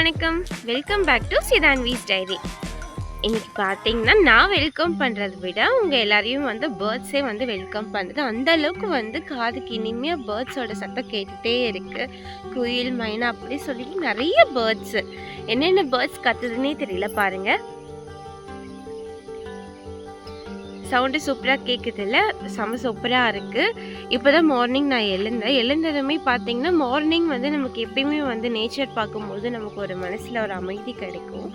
வணக்கம். Welcome back to சிதான்விஸ் diary இன்னைக்கு பார்த்தீங்கன்னா நான் வெல்கம் பண்ணுறத விட உங்கள் எல்லாரையும் வந்து பேர்ட்ஸே வந்து வெல்கம் பண்ணுது அந்த அளவுக்கு வந்து காதுக்கு இனிமையாக பேர்ட்ஸோட சத்தம் கேட்டுகிட்டே இருக்குது குயில் மைனா அப்படி சொல்லிட்டு நிறைய பேர்ட்ஸு என்னென்ன பேர்ட்ஸ் கத்துதுன்னே தெரியல பாருங்கள் சவுண்டு சூப்பராக கேட்குதில்ல செம சூப்பராக இருக்குது இப்போ தான் மார்னிங் நான் எழுந்தேன். எழுந்ததுமே பார்த்தீங்கன்னா மார்னிங் வந்து நமக்கு எப்பயுமே வந்து நேச்சர் பார்க்கும்போது நமக்கு ஒரு மனசில் ஒரு அமைதி கிடைக்கும்.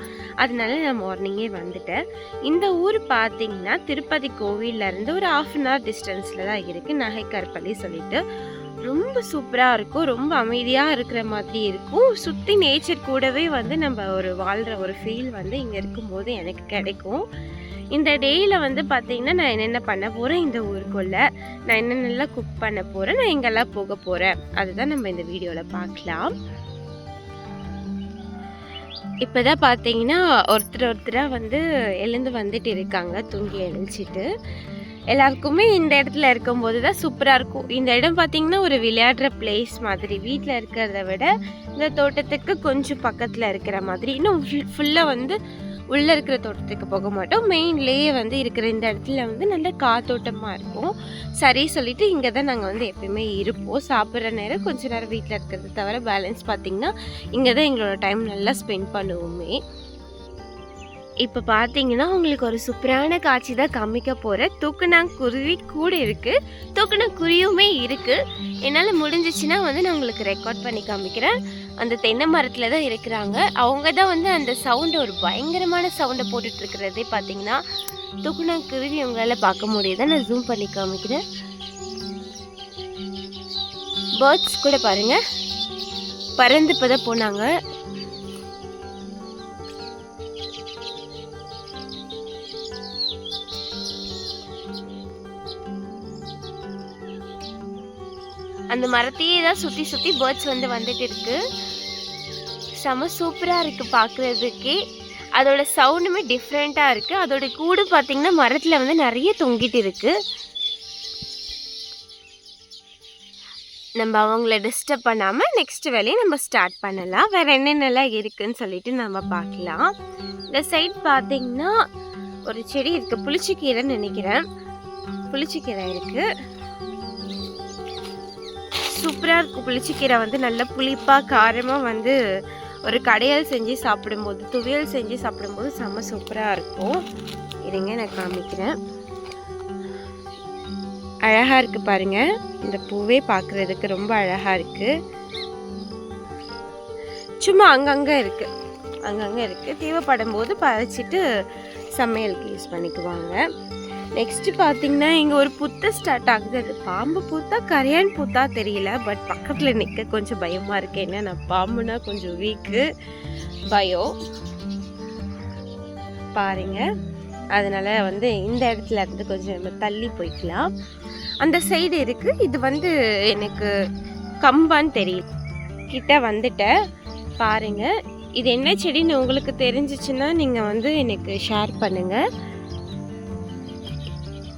அதனால நான் மார்னிங்கே வந்துட்டேன். இந்த ஊர் பார்த்தீங்கன்னா திருப்பதி கோவிலேருந்து ஒரு ஆஃப் அன் ஹவர் டிஸ்டன்ஸில் தான் இருக்குது நகைக்கற்பள்ளி சொல்லிட்டு. ரொம்ப சூப்பராக இருக்கும். ரொம்ப அமைதியாக இருக்கிற மாதிரி இருக்கும். சுற்றி நேச்சர் கூடவே வந்து நம்ம ஒரு வாழ்கிற ஒரு ஃபீல் வந்து இங்கே இருக்கும்போது எனக்கு கிடைக்கும். இந்த டேயில் வந்து பார்த்திங்கன்னா நான் என்னென்ன பண்ண போகிறேன் இந்த ஊருக்குள்ளே நான் என்னென்னலாம் குக் பண்ண போகிறேன் நான் எங்கெல்லாம் போக போகிறேன் அதுதான் நம்ம இந்த வீடியோவில் பார்க்கலாம் இப்போ தான் பார்த்தீங்கன்னா ஒருத்தர் ஒருத்தராக வந்து எழுந்து வந்துட்டு இருக்காங்க. தூங்கி எழுச்சிட்டு எல்லாருக்குமே இந்த இடத்துல இருக்கும்போது தான் சூப்பராக இருக்கும். இந்த இடம் பார்த்திங்கன்னா ஒரு விளையாடுற பிளேஸ் மாதிரி. வீட்டில் இருக்கிறத விட இந்த தோட்டத்துக்கு கொஞ்சம் பக்கத்தில் இருக்கிற மாதிரி. இன்னும் ஃபுல்லாக வந்து உள்ளே இருக்கிற தோட்டத்துக்கு போக மாட்டோம். மெயின்லேயே வந்து இருக்கிற இந்த இடத்துல வந்து நல்ல காத்தோட்டமாக இருக்கும். சரி சொல்லிவிட்டு இங்கே தான் நாங்கள் வந்து எப்பயுமே இருப்போம். சாப்பிட்ற நேரம் கொஞ்ச நேரம் வீட்டில் இருக்கிறத தவிர பேலன்ஸ் பார்த்திங்கன்னா இங்கே தான் எங்களோட டைம் நல்லா ஸ்பெண்ட் பண்ணுவோமே. இப்போ பார்த்தீங்கன்னா உங்களுக்கு ஒரு சூப்பரான காட்சி தான் காமிக்க போகிறேன் தூக்குனாங்குருவி கூட இருக்குது தூக்குனாங்குருவியுமே இருக்குது என்னால் முடிஞ்சிச்சுன்னா வந்து நான் உங்களுக்கு ரெக்கார்ட் பண்ணி காமிக்கிறேன். அந்த தென்னை மரத்தில் தான் இருக்கிறாங்க. அவங்க தான் வந்து அந்த சவுண்டை ஒரு பயங்கரமான சவுண்டை போட்டுட்ருக்கிறதே பார்த்தீங்கன்னா தூக்குனாங்குருவி உங்களால் பார்க்க முடியுதா? நான் ஜூம் பண்ணி காமிக்கிறேன். பேர்ட்ஸ் கூட பாருங்கள் பறந்து இப்போ தான் போனாங்க. அந்த மரத்தையே தான் சுற்றி சுற்றி பேர்ட்ஸ் வந்து வந்துட்டு இருக்கு. செம சூப்பராக இருக்குது பார்க்குறதுக்கே அதோட சவுண்டுமே டிஃப்ரெண்ட்டாக இருக்குது அதோட கூடு பார்த்திங்கன்னா மரத்தில் வந்து நிறைய தொங்கிட்டு இருக்குது நம்ம அவங்கள டிஸ்டர்ப் பண்ணாமல் நெக்ஸ்ட் வேலையை நம்ம ஸ்டார்ட் பண்ணலாம். வேறு என்னென்னலாம் இருக்குன்னு சொல்லிட்டு நம்ம பார்க்கலாம். இந்த சைட் பார்த்திங்கன்னா ஒரு செடி இருக்குது புளிச்சக்கீரைன்னு நினைக்கிறேன். புளிச்சக்கீரை இருக்குது சூப்பராக இருக்கும். புளிச்சிக்கீரை வந்து நல்ல புளிப்பாக காரமாக வந்து ஒரு கடையல் செஞ்சு சாப்பிடும்போது துவையல் செஞ்சு சாப்பிடும்போது செம்ம சூப்பராக இருக்கும். இருங்க நான் காமிக்கிறேன். அழகாக இருக்குது பாருங்கள் இந்த பூவே பார்க்குறதுக்கு ரொம்ப அழகாக இருக்குது சும்மா அங்கங்கே இருக்குது அங்கங்கே இருக்குது தேவைப்படும் போது பறிச்சிட்டு சமையலுக்கு யூஸ் பண்ணிக்குவாங்க. நெக்ஸ்ட் பார்த்தீங்கன்னா இங்கே ஒரு புத்த ஸ்டார்ட் ஆகுது. அது பாம்பு பூத்தா கரையான் பூத்தா தெரியல பட் பக்கத்தில் நிற்க கொஞ்சம் பயமாக இருக்கு. ஏன்னா நான் பாம்புனா கொஞ்சம் வீக்கு பயம் பாருங்க. அதனால வந்து இந்த இடத்துல இருந்து கொஞ்சம் நம்ம தள்ளி போய்க்கலாம். அந்த சைடு இருக்கு. இது வந்து எனக்கு கம்பான்னு தெரியல கிட்ட வந்துட்டேன். பாருங்க. இது என்ன செடின்னு உங்களுக்கு தெரிஞ்சிச்சுன்னா நீங்கள் வந்து எனக்கு ஷேர் பண்ணுங்கள்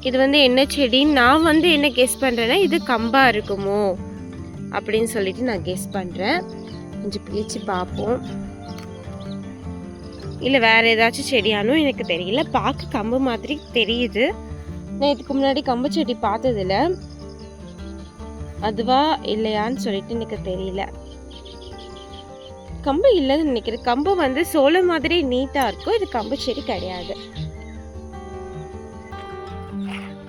இது வந்து என்ன செடின்னு நான் வந்து என்ன கெஸ் பண்ணுறேன்னா இது கம்பா இருக்குமோ? அப்படின்னு சொல்லிட்டு நான் கெஸ் பண்ணுறேன் கொஞ்சம் பிரித்து பார்ப்போம். இல்லை வேறு ஏதாச்சும் செடியானும் எனக்கு தெரியல. பார்க்க கம்பு மாதிரி தெரியுது. நான் இதுக்கு முன்னாடி கம்பு செடி பார்த்ததில்ல. அதுவா இல்லையான்னு சொல்லிட்டு எனக்கு தெரியல. கம்பு இல்லைன்னு நினைக்கிறேன். கம்பு வந்து சோளம் மாதிரி நீட்டாக இருக்கும். இது கம்பு செடி கிடையாது.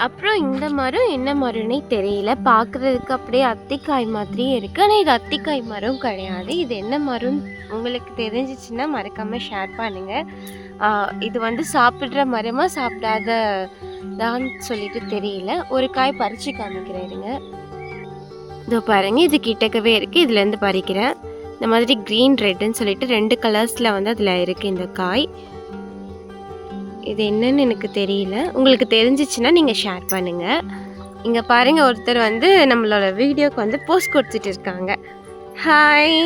அப்புறம் இந்த மரம் என்ன மரம்னே தெரியல. பார்க்குறதுக்கு அப்படியே அத்திக்காய் மாதிரியே இருக்குது ஆனால் இது அத்திக்காய் மரம் கிடையாது. இது என்ன மரம் உங்களுக்கு தெரிஞ்சிச்சுன்னா மறக்காமல் ஷேர் பண்ணுங்கள் இது வந்து சாப்பிட்ற மரமாக சாப்பிடாத தான் சொல்லிட்டு தெரியல. ஒரு காய் பறித்து காமிக்கிறேருங்க இதோ பாருங்கள் இது கிட்டக்கவே இருக்குது இதுலேருந்து பறிக்கிறேன். இந்த மாதிரி க்ரீன் ரெட்டுன்னு சொல்லிட்டு ரெண்டு கலர்ஸில் வந்து அதில் இருக்குது இந்த காய். இது என்னன்னு எனக்கு தெரியல. உங்களுக்கு தெரிஞ்சிச்சுன்னா நீங்கள் ஷேர் பண்ணுங்கள் இங்கே பாருங்கள் ஒருத்தர் வந்து நம்மளோட வீடியோக்கு வந்து போஸ்ட் கொடுத்துட்டு இருக்காங்க. ஹாய்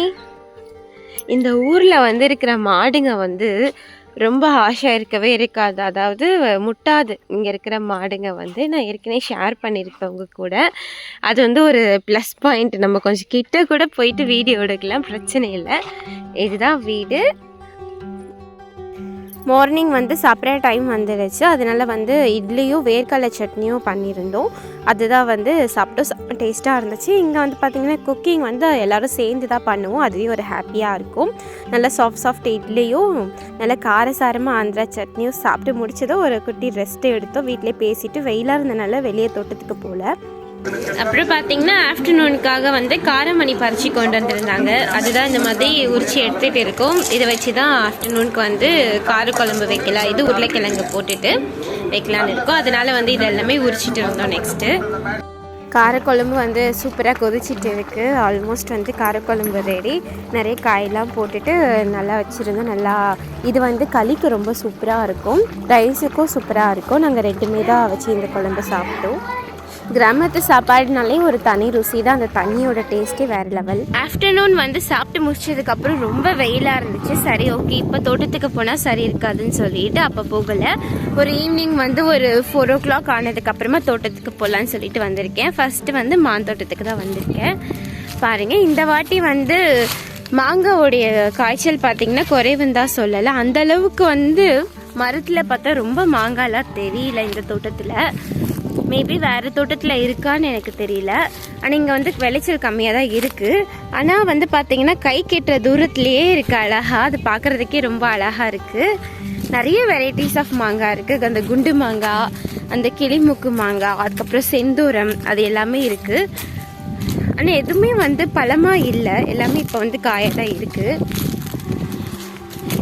இந்த ஊரில் வந்து இருக்கிற மாடுங்க வந்து ரொம்ப ஹாஷாக இருக்கவே இருக்காது. அதாவது முட்டாது. இங்கே இருக்கிற மாடுங்க வந்து நான் ஏற்கனவே ஷேர் பண்ணியிருப்பேன் கூட. அது வந்து ஒரு ப்ளஸ் பாயிண்ட் நம்ம கொஞ்சம் கிட்ட கூட போயிட்டு வீடியோ எடுக்கலாம் பிரச்சனை இல்லை. இதுதான் வீடு. மார்னிங் வந்து சாப்பிட்ற டைம் வந்துடுச்சு அதனால வந்து இட்லியும் வேர்க்கடலை சட்னியும் பண்ணியிருந்தோம். அதுதான் வந்து சாப்பிட்டோம். செம்ம டேஸ்ட்டாக இருந்துச்சு. இங்கே வந்து பார்த்திங்கன்னா குக்கிங் வந்து எல்லோரும் சேர்ந்து தான் பண்ணுவோம். அதுவே ஒரு ஹாப்பியாக இருக்கும். நல்லா சாஃப்ட் சாஃப்ட் இட்லியும் நல்லா காரசாரமாக ஆந்திரா சட்னியும் சாப்பிட்டு முடிச்சதும் ஒரு குட்டி ரெஸ்ட் எடுத்தோம். வீட்டிலே பேசிட்டு வெயிலாக இருந்தனால வெளியே தோட்டத்துக்கு போகல அப்புறம் பார்த்தீங்கன்னா ஆஃப்டர்நூனுக்காக வந்து காரமணி பறிச்சு கொண்டு வந்திருந்தாங்க. அதுதான் இந்த மாதிரி உரிச்சு எடுத்துகிட்டு இருக்கோம். இதை வச்சு தான் ஆஃப்டர்நூனுக்கு வந்து காரக்குழம்பு வைக்கலாம். இது உருளைக்கிழங்கு போட்டுட்டு வைக்கலான்னு இருக்கோம். அதனால வந்து இது எல்லாமே உரிச்சிட்டு இருந்தோம் நெக்ஸ்ட்டு காரக்குழம்பு வந்து சூப்பராக கொதிச்சிட்டு இருக்குது ஆல்மோஸ்ட் வந்து காரக்குழம்பு ரெடி நிறைய காயெல்லாம் போட்டுட்டு நல்லா வச்சுருந்தோம் நல்லா இது வந்து களிக்கு ரொம்ப சூப்பராக இருக்கும். ரைஸுக்கும் சூப்பராக இருக்கும். நாங்கள் ரெண்டுமே தான் வச்சு இந்த குழம்பு சாப்பிட்டோம். கிராமத்து சாப்பாடுனாலே ஒரு தனி ருசி தான். அந்த தண்ணியோட டேஸ்ட்டே வேறு லெவல் ஆஃப்டர்நூன் வந்து சாப்பிட்டு முடிச்சதுக்கப்புறம் ரொம்ப வெயிலாக இருந்துச்சு. சரி ஓகே இப்போ தோட்டத்துக்கு போனால் சரி இருக்காதுன்னு சொல்லிட்டு அப்போ போகலை. ஒரு ஈவினிங் வந்து ஒரு ஃபோர் ஓ கிளாக் ஆனதுக்கப்புறமா தோட்டத்துக்கு போகலான்னு சொல்லிட்டு வந்திருக்கேன். ஃபஸ்ட்டு வந்து மாந்தோட்டத்துக்கு தான் வந்திருக்கேன். பாருங்கள் இந்த வாட்டி வந்து மாங்காவுடைய காய்ச்சல் பார்த்தீங்கன்னா குறைவுன்னு தான் சொல்லலை. அந்த அளவுக்கு வந்து மரத்தில் பார்த்தா ரொம்ப மாங்காய்லாம் தெரியல இந்த தோட்டத்தில். மேபி வேறு தோட்டத்தில் இருக்கான்னு எனக்கு தெரியல. ஆனால் இங்கே வந்து விளைச்சல் கம்மியாக தான் இருக்குது ஆனால் வந்து பார்த்தீங்கன்னா கை கெட்டுற தூரத்துலேயே இருக்குது அழகா. அது பார்க்குறதுக்கே ரொம்ப அழகாக இருக்குது நிறைய வெரைட்டிஸ் ஆஃப் மாங்காய் இருக்குது அந்த குண்டு மாங்காய் அந்த கிளிமுக்கு மாங்காய் அதுக்கப்புறம் செந்தூரம் அது எல்லாமே இருக்குது ஆனால் எதுவுமே வந்து பழமாக இல்லை. எல்லாமே இப்போ வந்து காயாக தான் இருக்குது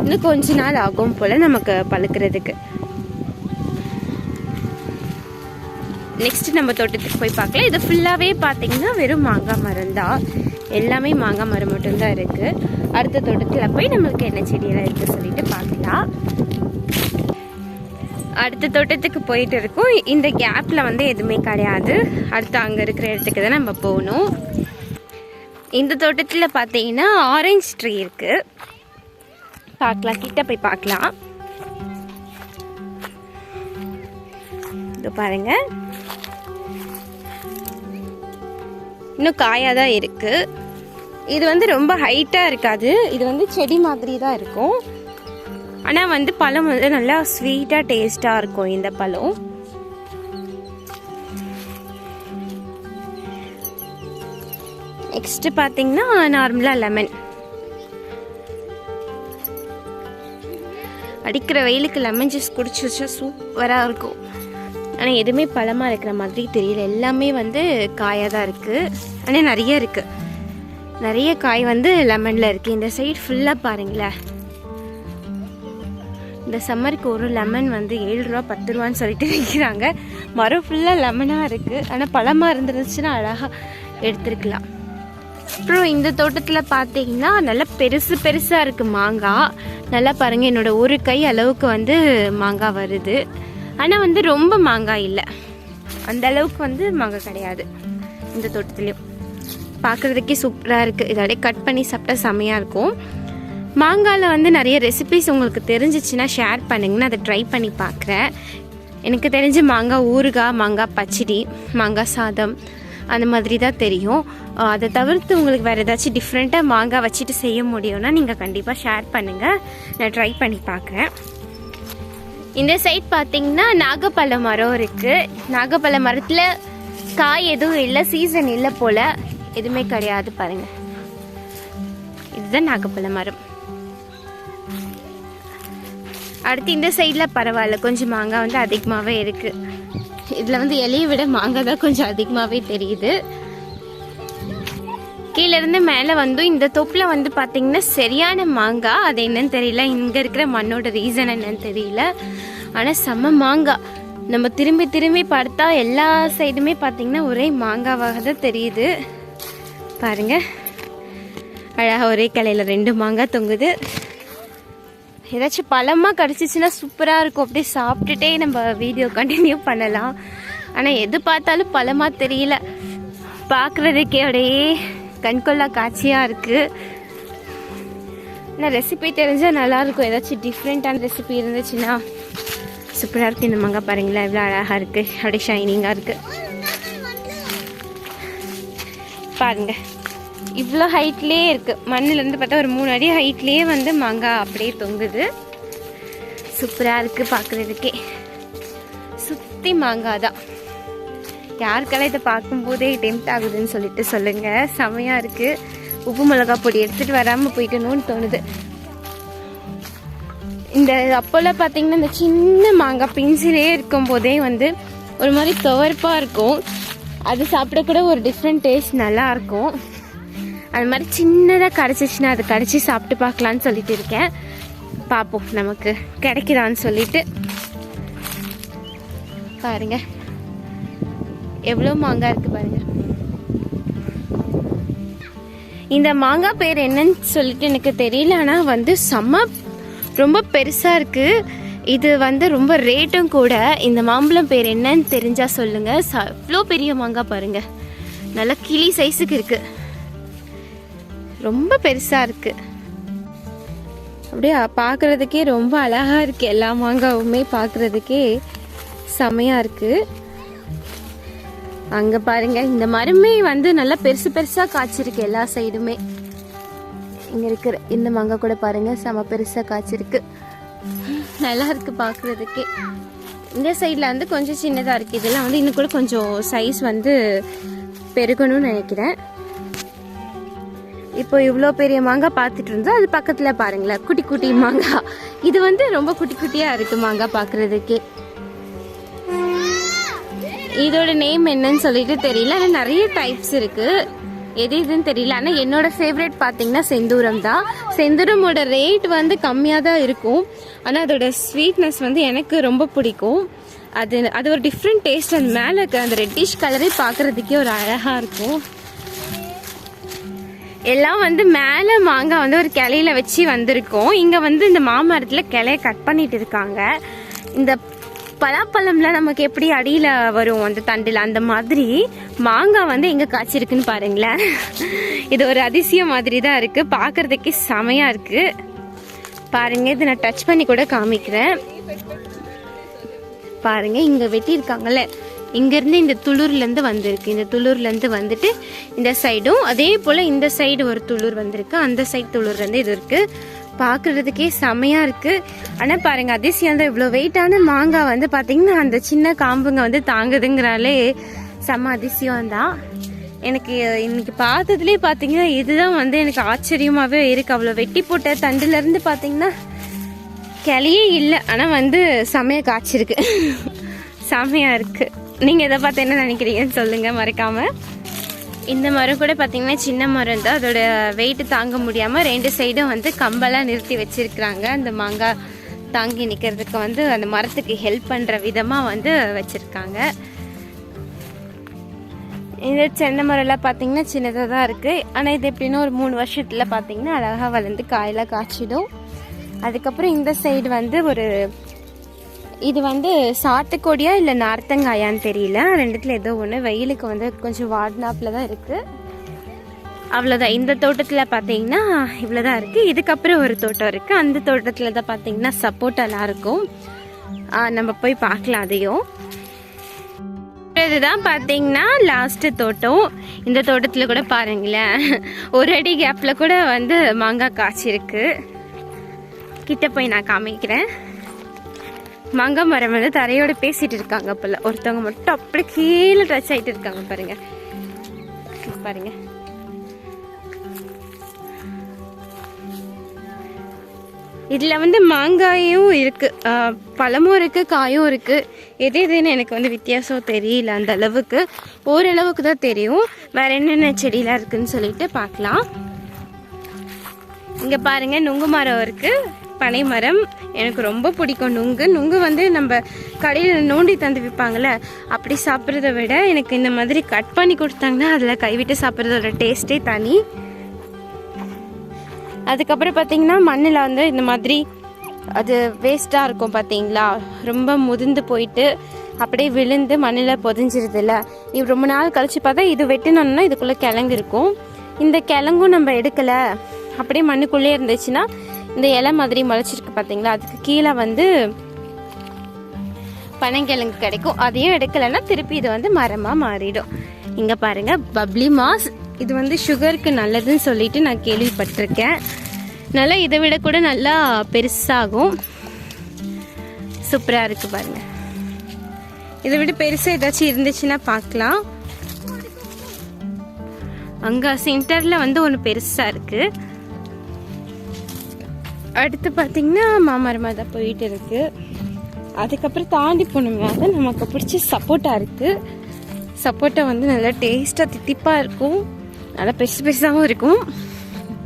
இன்னும் கொஞ்ச நாள் ஆகும் போல் நமக்கு பழுக்கிறதுக்கு. நெக்ஸ்ட் நம்ம தோட்டத்துக்கு போய் பார்க்கலாம். இது ஃபுல்லாகவே பார்த்தீங்கன்னா வெறும் மாங்காய் மரம் தான். எல்லாமே மாங்காய் மரம் மட்டும்தான் இருக்குது அடுத்த தோட்டத்தில் போய் நம்மளுக்கு என்ன செடியெல்லாம் இருக்குது சொல்லிட்டு பார்க்கலாம். அடுத்த தோட்டத்துக்கு போயிட்டு இருக்கோம். இந்த கேப்பில் வந்து எதுவுமே கிடையாது. அடுத்து அங்கே இருக்கிற இடத்துக்கு தான் நம்ம போகணும். இந்த தோட்டத்தில் பார்த்தீங்கன்னா ஆரஞ்சு ட்ரீ இருக்குது பார்க்கலாம். கிட்ட போய் பார்க்கலாம். இதோ பாருங்கள் இன்னும் காயாக தான் இருக்குது இது வந்து ரொம்ப ஹைட்டாக இருக்காது. இது வந்து செடி மாதிரி தான் இருக்கும். ஆனால் வந்து பழம் வந்து நல்லா ஸ்வீட்டாக டேஸ்ட்டாக இருக்கும் இந்த பழம். நெக்ஸ்ட்டு பார்த்தீங்கன்னா நார்மலாக லெமன் அடிக்கிற வெயிலுக்கு லெமன் ஜூஸ் குடிச்சு வச்சா சூப்பராக இருக்கும். ஆனால் எதுவுமே பழமாக இருக்கிற மாதிரி தெரியல. எல்லாமே வந்து காயாக தான் இருக்குது ஆனால் நிறைய இருக்குது நிறைய காய் வந்து லெமனில் இருக்குது இந்த சைடு ஃபுல்லாக பாருங்களேன். இந்த சம்மருக்கு ஒரு லெமன் வந்து ஏழு ரூபா பத்து ரூபான்னு சொல்லிட்டு விற்கிறாங்க மரம் ஃபுல்லாக லெமனாக இருக்குது ஆனால் பழமாக இருந்துருச்சுன்னா அழகாக எடுத்துருக்கலாம். அப்புறம் இந்த தோட்டத்தில் பார்த்தீங்கன்னா நல்லா பெருசு பெருசாக இருக்குது மாங்காய். நல்லா பாருங்கள் என்னோடய ஒரு கை அளவுக்கு வந்து மாங்காய் வருது. ஆனால் வந்து ரொம்ப மாங்காய் இல்லை. அந்த அளவுக்கு வந்து மாங்காய் கிடையாது. இந்த தோட்டத்துலேயும். பார்க்குறதுக்கே சூப்பராக இருக்குது இதோடய கட் பண்ணி சாப்பிட்டா செம்மையாக இருக்கும். மாங்காயில் வந்து நிறைய ரெசிபிஸ் உங்களுக்கு தெரிஞ்சிச்சுன்னா ஷேர் பண்ணுங்கன்னு அதை ட்ரை பண்ணி பார்க்குறேன் எனக்கு தெரிஞ்ச மாங்காய் ஊறுகாய் மாங்காய் பச்சடி மாங்காய் சாதம் அந்த மாதிரி தான் தெரியும். அதை தவிர்த்து உங்களுக்கு வேறு ஏதாச்சும் டிஃப்ரெண்ட்டாக மாங்காய் வச்சுட்டு செய்ய முடியும்னா நீங்கள் கண்டிப்பாக ஷேர் பண்ணுங்கள் நான் ட்ரை பண்ணி பார்க்குறேன் இந்த சைட் பார்த்தீங்கன்னா நாகப்பழ மரம் இருக்குது நாகப்பழ மரத்தில் காய் எதுவும் இல்லை சீசன் இல்லை போல். எதுவுமே கிடையாது பாருங்கள் இதுதான் நாகப்பழ மரம். அடுத்து இந்த சைடில் பரவாயில்ல கொஞ்சம் மாங்காய் வந்து அதிகமாகவே இருக்குது இதில் வந்து இலையை விட மாங்காய் தான் கொஞ்சம் அதிகமாகவே தெரியுது. கீழேருந்து மேலே வந்து இந்த தொப்பில் வந்து பார்த்திங்கன்னா சரியான மாங்காய் அது என்னன்னு தெரியல. இங்கே இருக்கிற மண்ணோட ரீசன் என்னன்னு தெரியல. ஆனால் செம்ம மாங்காய் நம்ம திரும்பி திரும்பி பார்த்தா எல்லா சைடுமே பார்த்திங்கன்னா ஒரே மாங்காவாக தான் தெரியுது. பாருங்கள் அழகாக ஒரே கலையில் ரெண்டு மாங்காய் தொங்குது. ஏதாச்சும் பழமாக கிடச்சிச்சின்னா சூப்பராக இருக்கும். அப்படியே சாப்பிட்டுட்டே நம்ம வீடியோ கண்டினியூ பண்ணலாம். ஆனால் எது பார்த்தாலும் பழமாக தெரியல. பார்க்குறதுக்கே அப்படியே கண்கொள்ளா காட்சியாக இருக்குது நான் ரெசிபி தெரிஞ்சால் நல்லாயிருக்கும். ஏதாச்சும் டிஃப்ரெண்ட்டான ரெசிபி இருந்துச்சுன்னா சூப்பராக இருக்குது இந்த மங்காய் பாருங்களேன். எவ்வளோ அழகாக இருக்குது அப்படியே ஷைனிங்காக இருக்குது பாருங்கள் இவ்வளோ ஹைட்லேயே இருக்குது மண்ணிலேருந்து பார்த்தா ஒரு மூணு அடி ஹைட்லேயே வந்து மாங்காய் அப்படியே தொங்குது. சூப்பராக இருக்குது பார்க்குறதுக்கே. சுற்றி மாங்காய் தான். யாருக்கெல்லாம் இதை பார்க்கும்போதே டெம்ட் ஆகுதுன்னு சொல்லிட்டு சொல்லுங்கள் செமையாக இருக்குது உப்பு மிளகா பொடி எடுத்துகிட்டு வராமல் போய்க்கணும்னு தோணுது. இந்த அப்போல்லாம் பார்த்தீங்கன்னா இந்த சின்ன மாங்காய் பிஞ்சிலே இருக்கும் போதே வந்து ஒரு மாதிரி துவர்ப்பாக இருக்கும். அது சாப்பிட கூட ஒரு டிஃப்ரெண்ட் டேஸ்ட் நல்லாயிருக்கும் அது மாதிரி சின்னதாக கிடச்சிச்சுன்னா அதை கடிச்சு சாப்பிட்டு பார்க்கலான்னு சொல்லிட்டு இருக்கேன். பார்ப்போம் நமக்கு கிடைக்குதான்னு சொல்லிட்டு. பாருங்கள் எவ்வளோ மாங்காய் இருக்குது பாருங்கள் இந்த மாங்காய் பேர் என்னன்னு சொல்லிட்டு எனக்கு தெரியல ஆனால் வந்து செம்ம ரொம்ப பெருசாக இருக்குது இது வந்து ரொம்ப ரேட்டும் கூட. இந்த மாம்பழம் பேர் என்னன்னு தெரிஞ்சால் சொல்லுங்கள் ச அவ்வளோ பெரிய மாங்காய் பாருங்கள் நல்லா கிளி சைஸுக்கு இருக்குது ரொம்ப பெருசாக இருக்குது அப்படியே பார்க்குறதுக்கே ரொம்ப அழகாக இருக்குது எல்லா மாங்காவுமே பார்க்குறதுக்கே செமையாக இருக்குது அங்கே பாருங்க இந்த மரமே வந்து நல்லா பெருசு பெருசாக காய்ச்சிருக்கு எல்லா சைடுமே. இங்கே இருக்கிற இந்த மாங்காய் கூட பாருங்க செம பெருசாக காய்ச்சிருக்கு. நல்லா இருக்கு பார்க்குறதுக்கே இந்த சைடில் வந்து கொஞ்சம் சின்னதாக இருக்குது இதெல்லாம் வந்து இன்னும் கூட கொஞ்சம் சைஸ் வந்து பெருகணும்னு நினைக்கிறேன். இப்போ இவ்வளோ பெரிய மாங்காய் பார்த்துட்டு இருந்தோம். அது பக்கத்தில் பாருங்களேன் குட்டி குட்டி மாங்காய் இது வந்து ரொம்ப குட்டி குட்டியாக இருக்குது மாங்காய் பார்க்குறதுக்கே. இதோட நேம் என்னன்னு சொல்லிட்டு தெரியல. ஆனால் நிறைய டைப்ஸ் இருக்குது எது இதுன்னு தெரியல. ஆனால் என்னோட ஃபேவரட் பார்த்தீங்கன்னா செந்தூரம் தான். செந்தூரமோட ரேட் வந்து கம்மியாக தான் இருக்கும். ஆனால் அதோட ஸ்வீட்னஸ் வந்து எனக்கு ரொம்ப பிடிக்கும். அது அது ஒரு டிஃப்ரெண்ட் டேஸ்ட் அந்த மேலே இருக்க அந்த ரெட்டிஷ் கலரே பார்க்குறதுக்கே ஒரு அழகாக இருக்கும். எல்லாம் வந்து மேலே மாங்காய் வந்து ஒரு கிளையில வச்சு வந்திருக்கோம். இங்கே வந்து இந்த மாமரத்தில் கிளைய கட் பண்ணிட்டு இருக்காங்க. இந்த பலாப்பழம்லாம் நமக்கு எப்படி அடியில் வரும்? அந்த தண்டில் அந்த மாதிரி மாங்காய் வந்து எங்கே காய்ச்சிருக்குன்னு பாருங்களேன். இது ஒரு அதிசயம் மாதிரி தான் இருக்குது பார்க்குறதுக்கே செமையாக இருக்குது பாருங்கள் இதை நான் டச் பண்ணி கூட காமிக்கிறேன். பாருங்கள் இங்கே வெட்டியிருக்காங்கல்ல. இங்கேருந்து இந்த துளூர்லேருந்து வந்திருக்கு. இந்த துளூர்லேருந்து வந்துட்டு இந்த சைடும் அதே போல் இந்த சைடு ஒரு துளூர் வந்திருக்கு. அந்த சைடு துளூர்லேருந்து இது இருக்குது பார்க்குறதுக்கே செமையாக இருக்குது ஆனால் பாருங்கள் அதிசயம் தான் இவ்வளோ வெயிட்டான மாங்காய் வந்து பார்த்திங்கன்னா அந்த சின்ன காம்புங்க வந்து தாங்குதுங்கிறாலே செம்ம அதிசயம் தான் எனக்கு இன்னைக்கு பார்த்ததுலேயே பார்த்தீங்கன்னா இதுதான் வந்து எனக்கு ஆச்சரியமாகவே இருக்குது அவ்வளோ வெட்டி போட்ட தண்டுலேருந்து பார்த்தீங்கன்னா கிளியே இல்லை. ஆனால் வந்து செமையாக காய்ச்சிருக்கு. செமையாக இருக்குது நீங்கள் இதை பார்த்து என்ன நினைக்கிறீங்கன்னு சொல்லுங்கள் மறக்காமல் இந்த மரம் கூட பார்த்தீங்கன்னா சின்ன மரம் தான். அதோட வெயிட் தாங்க முடியாமல் ரெண்டு சைடும் வந்து கம்பெல்லாம் நிறுத்தி வச்சுருக்குறாங்க. அந்த மாங்காய் தாங்கி நிற்கிறதுக்கு வந்து அந்த மரத்துக்கு ஹெல்ப் பண்ணுற விதமாக வந்து வச்சுருக்காங்க. இந்த சென்னை மரம்லாம் பார்த்திங்கன்னா சின்னதாக தான் இருக்குது ஆனால் இது எப்படின்னா ஒரு மூணு வருஷத்தில் பார்த்தீங்கன்னா அழகாக வளர்ந்து காயெல்லாம் காய்ச்சிடும். அதுக்கப்புறம் இந்த சைடு வந்து ஒரு இது வந்து சாத்துக்கொடியா இல்லை நார்த்தங்காயான்னு தெரியல. ரெண்டுத்துல ஏதோ ஒன்று வெயிலுக்கு வந்து கொஞ்சம் வாட்னாப்பில் தான் இருக்குது அவ்வளோதான் இந்த தோட்டத்தில் பார்த்தீங்கன்னா இவ்வளோதான் இருக்குது இதுக்கப்புறம் ஒரு தோட்டம் இருக்குது அந்த தோட்டத்தில் தான் பார்த்தீங்கன்னா சப்போட்டாலாம் இருக்கும். நம்ம போய் பார்க்கலாம் அதையும். இதுதான் பார்த்தீங்கன்னா லாஸ்ட்டு தோட்டம். இந்த தோட்டத்தில் கூட பாருங்களேன். ஒரு அடி கேப்பில் கூட வந்து மாங்காய் காய்ச்சிருக்கு. கிட்ட போய் நான் காமிக்கிறேன். மாங்காய் மரம் வந்து தரையோட பேசிட்டு இருக்காங்க போல. ஒருத்தவங்க மட்டும் அப்படி கீழே டச் ஆயிட்டு இருக்காங்க பாருங்க. பாருங்க. இதில் வந்து மாங்காயும் இருக்குது பழமும் இருக்குது காயும் இருக்குது எது எதுன்னு எனக்கு வந்து வித்தியாசம் தெரியல அந்த அளவுக்கு. ஓரளவுக்கு தான் தெரியும். வேறு என்னென்ன செடியெலாம் இருக்குதுன்னு சொல்லிட்டு பார்க்கலாம். இங்கே பாருங்கள் நுங்கு மரம் இருக்குது பனை மரம் எனக்கு ரொம்ப பிடிக்கும். நுங்கு நுங்கு வந்து நம்ம கடையில் நோண்டி தந்து விற்பாங்கள்ல அப்படி சாப்பிட்றத விட எனக்கு இந்த மாதிரி கட் பண்ணி கொடுத்தாங்கன்னா அதில் கைவிட்டு சாப்பிட்றதோட டேஸ்ட்டே தனி. அதுக்கப்புறம் பார்த்திங்கன்னா மண்ணில் வந்து இந்த மாதிரி அது வேஸ்ட்டாக இருக்கும் பார்த்தீங்களா ரொம்ப முதிர்ந்து போயிட்டு அப்படியே விழுந்து மண்ணில் புதைஞ்சிருதுல்ல. இது ரொம்ப நாள் கழிச்சு பார்த்தா இது வெட்டினோம்னா இதுக்குள்ளே கிழங்கு இருக்கும். இந்த கிழங்கும் நம்ம எடுக்கலை. அப்படியே மண்ணுக்குள்ளே இருந்துச்சுன்னா இந்த இலை மாதிரி முளைச்சிருக்கு பார்த்தீங்களா அதுக்கு கீழே வந்து பனங்கிழங்கு கிடைக்கும். அதையும் எடுக்கலைன்னா திருப்பி இது வந்து மரமாக மாறிடும். இங்கே பாருங்கள் பப்ளி மாஸ் இது வந்து சுகருக்கு நல்லதுன்னு சொல்லிட்டு நான் கேள்விப்பட்டிருக்கேன். நல்லா இதை விட கூட நல்லா பெருசாகும். சூப்பராக இருக்குது பாருங்க. இதை விட பெருசாக ஏதாச்சும் இருந்துச்சுன்னா பார்க்கலாம். அங்கே சென்டரில் வந்து ஒன்று பெருசாக இருக்குது அடுத்து பார்த்தீங்கன்னா மாமரமாக தான் போயிட்டு இருக்கு. அதுக்கப்புறம் தாண்டி போனோம்னா தான் நமக்கு பிடிச்ச சப்போட்டா இருக்குது சப்போட்டா வந்து நல்லா டேஸ்ட்டாக தித்திப்பாக இருக்கும். நல்லா பெருசு பெருசாகவும் இருக்கும்.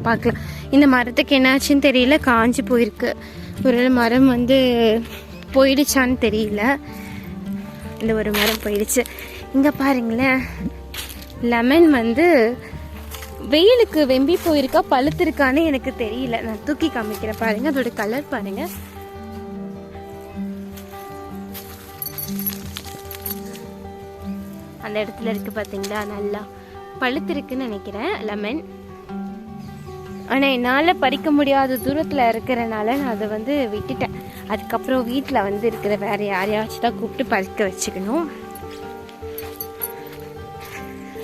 பார்க்கலாம். இந்த மரத்துக்கு என்னாச்சுன்னு தெரியல. காஞ்சி போயிருக்கு. ஒரு மரம் வந்து போயிடுச்சான்னு தெரியல. இந்த ஒரு மரம் போயிடுச்சு. இங்கே பாருங்களேன். லெமன் வந்து வெயிலுக்கு வெம்பி போயிருக்கா பழுத்திருக்கான்னு எனக்கு தெரியல. நான் தூக்கி காமிக்கிறேன். பாருங்க அதோட கலர் பாருங்க. அந்த இடத்துல இருக்கு பாத்தீங்களா? நல்லா பழுத்திருக்குன்னு நினைக்கிறேன். லெமன் ஆனால் என்னால் பறிக்க முடியாத தூரத்தில் இருக்கிறனால நான் அதை வந்து விட்டுட்டேன். அதுக்கப்புறம் வீட்டில் வந்து இருக்கிற வேற யாரையாச்சும் தான் கூப்பிட்டு பறிக்க வச்சுக்கணும்.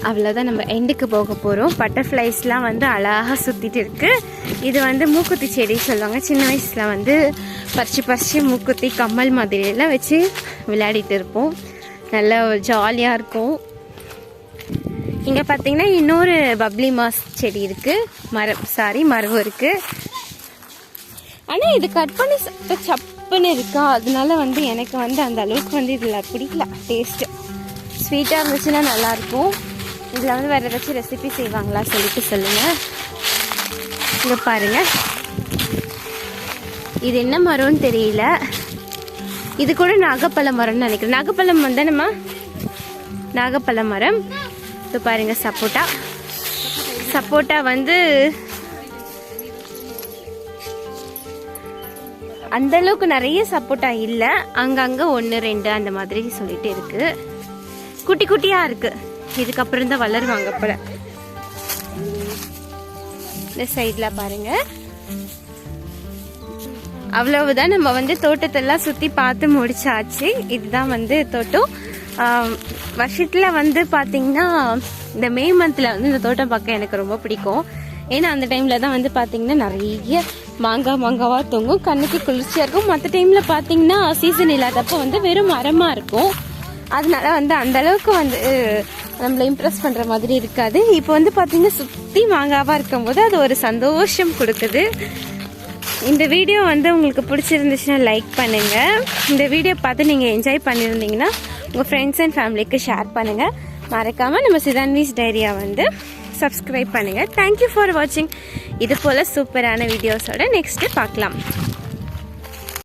அவ்வளோதான் நம்ம எண்டுக்கு போக போகிறோம் பட்டர்ஃப்ளைஸ்லாம் வந்து அழகாக சுற்றிட்டு இருக்குது இது வந்து மூக்குத்தி செடி சொல்லுவாங்க. சின்ன வயசில் வந்து பறிச்சு பறிச்சு மூக்குத்தி கம்மல் மாதிரியெல்லாம் வச்சு விளையாடிட்டு இருப்போம். நல்ல ஜாலியாக இருக்கும். இங்கே பார்த்தீங்கன்னா இன்னொரு பப்ளி மாஸ் செடி இருக்குது மரம் சாரி மரம் இருக்குது ஆனால் இது கட் பண்ணி சாப்பிட்டா சப்புன்னு இருக்கா? அதனால வந்து எனக்கு வந்து அந்த அளவுக்கு வந்து இதில் பிடிக்கல. டேஸ்ட்டு ஸ்வீட்டாக இருந்துச்சுன்னா நல்லாயிருக்கும் இதில் வந்து வேறு ஏதாச்சும் ரெசிபி செய்வாங்களா சொல்லிட்டு சொல்லுங்கள் இங்கே பாருங்கள் இது என்ன மரம்னு தெரியல. இது கூட நாகப்பழ மரம்னு நினைக்கிறேன். நாகப்பழம் வந்தானம்மா நாகப்பழ மரம். இது பாருங்க சப்போட்டா. சப்போட்டா வந்து அந்த அளவுக்கு நிறைய சப்போட்டா இல்லை. அங்கங்கே ஒன்று ரெண்டு அந்த மாதிரி சொல்லிட்டு இருக்குது குட்டி குட்டியாக இருக்குது இதுக்கப்புறம் தான் வளருவாங்க போல இந்த சைடில் பாருங்க. அவ்வளவுதான் நம்ம வந்து தோட்டத்தெல்லாம் சுற்றி பார்த்து முடிச்சாச்சு. இதுதான் வந்து தோட்டம். வருஷத்தில் வருஷத்துல வந்து பார்த்திங்கன்னா இந்த மே மந்தில் வந்து இந்த தோட்டம் பார்க்க எனக்கு ரொம்ப பிடிக்கும். ஏன்னா அந்த டைமில் தான் வந்து பார்த்திங்கன்னா நிறைய மாங்காய் மாங்காவாக தொங்கும் கண்ணுக்கு குளிர்ச்சியாக இருக்கும். மற்ற டைமில் பார்த்திங்கன்னா சீசன் இல்லாதப்போ வந்து வெறும் மரமாக இருக்கும். அதனால வந்து அந்த அளவுக்கு வந்து நம்மளை இம்ப்ரெஸ் பண்ணுற மாதிரி இருக்காது. இப்போ வந்து பார்த்தீங்கன்னா சுற்றி மாங்காவாக இருக்கும்போது அது ஒரு சந்தோஷம் கொடுக்குது. இந்த வீடியோ வந்து உங்களுக்கு பிடிச்சிருந்துச்சுன்னா லைக் பண்ணுங்கள் இந்த வீடியோ பார்த்து நீங்கள் என்ஜாய் பண்ணியிருந்தீங்கன்னா உங்கள் ஃப்ரெண்ட்ஸ் அண்ட் ஃபேமிலிக்கு ஷேர் பண்ணுங்கள் மறக்காமல் நம்ம சிதான்விஸ் டைரியா வந்து சப்ஸ்கிரைப் பண்ணுங்கள் தேங்க்யூ ஃபார் வாட்சிங் இது போல் சூப்பரான வீடியோஸோட நெக்ஸ்ட்டு பார்க்கலாம்.